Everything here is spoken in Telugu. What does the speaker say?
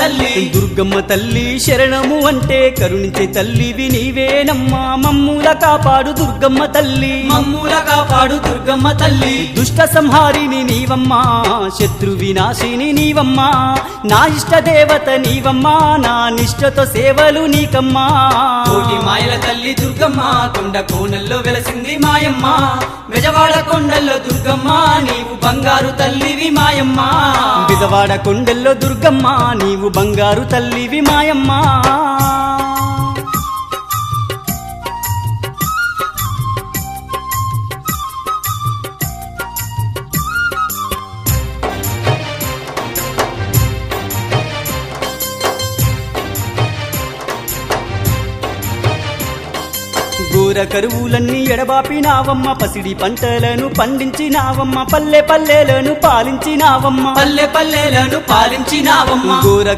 తల్లి. దుర్గమ్మ తల్లి శరణము అంటే కరుణించే తల్లివి నీవేనమ్మా మమ్ముల కాపాడు దుర్గమ్మ తల్లి. మమ్ముల కాపాడు దుర్గమ్మ తల్లి. దుష్ట సంహారిని నీవమ్మా. శత్రు వినాశిని నీవమ్మా. నా ఇష్ట దేవత నీవమ్మా. నా నిష్టతో సేవలు నీకమ్మా. కోటి మాయల తల్లి దుర్గమ్మ. కొండ కోనల్లో వెలసింది మాయమ్మ. బెజవాడ కొండల్లో దుర్గమ్మ. బంగారు తల్లివి మాయమ్మ. బిజవాడ కొండల్లో దుర్గమ్మ నీవు బంగారు తల్లివి మాయమ్మా. ఘోర కరువులన్నీ ఎడబాపినావమ్మ. పసిడి పంటలను పండించినావమ్మ. పల్లె పల్లెలను పాలించినావమ్మ. పల్లె పల్లెలను పాలించినావమ్మ. ఘోర